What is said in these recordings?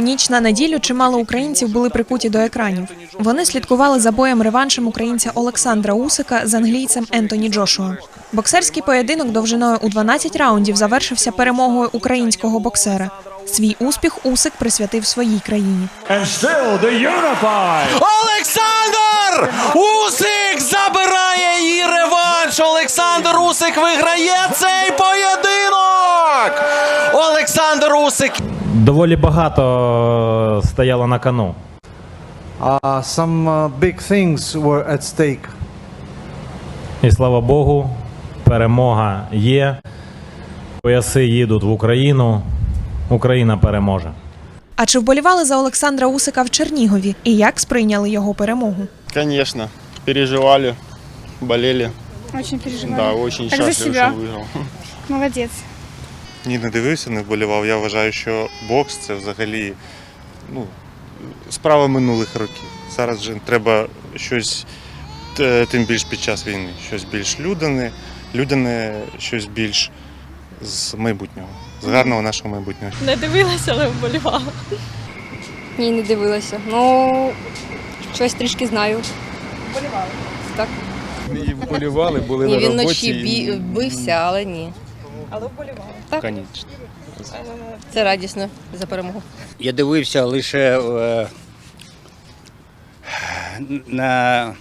У ніч на неділю чимало українців були прикуті до екранів. Вони слідкували за боєм реваншем українця Олександра Усика з англійцем Ентоні Джошуа. Боксерський поєдинок довжиною у 12 раундів завершився перемогою українського боксера. Свій успіх Усик присвятив своїй країні. And still the unified. Олександр Усик забирає її реванш. Олександр Усик виграє цей поєдинок. Олександр Усик Доволі багато стояло на кону. Uh, some uh, big things were at stake. І слава Богу, перемога є. Пояси їдуть в Україну. Україна переможе. А чи вболівали за Олександра Усика в Чернігові? І як сприйняли його перемогу? Конечно, переживали, болели. Очень переживаю. Да, очень счастливы, себя. что выиграл. Молодец. Ні, не дивився, не вболівав. Я вважаю, що бокс це взагалі ну, справа минулих років. Зараз вже треба щось, е, тим більш під час війни, щось більш людяне, людяне, щось більш з майбутнього, з гарного нашого майбутнього. Не дивилася, але вболівала. Ні, не дивилася. Ну, щось трішки знаю. Так. І вболівали, були Ні, він вночі бі... бився, але ні. Конечно. Це радісно за перемогу. Я дивився лише е, на,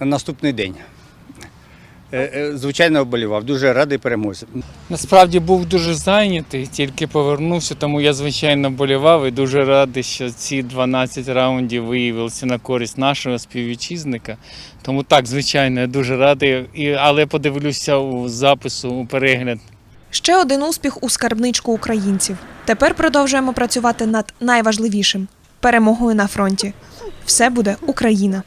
на наступний день. Е, е, Звичайно, вболівав. Дуже радий перемозі. Насправді був дуже зайнятий, тільки повернувся, тому я звичайно болівав і дуже радий, що ці 12 раундів виявилися на користь нашого співвітчизника. Тому так, звичайно, я дуже радий, і, але подивлюся у запису, у перегляд Ще один успіх у скарбничку українців. Тепер продовжуємо працювати над найважливішим перемогою на фронті. Все буде Україна.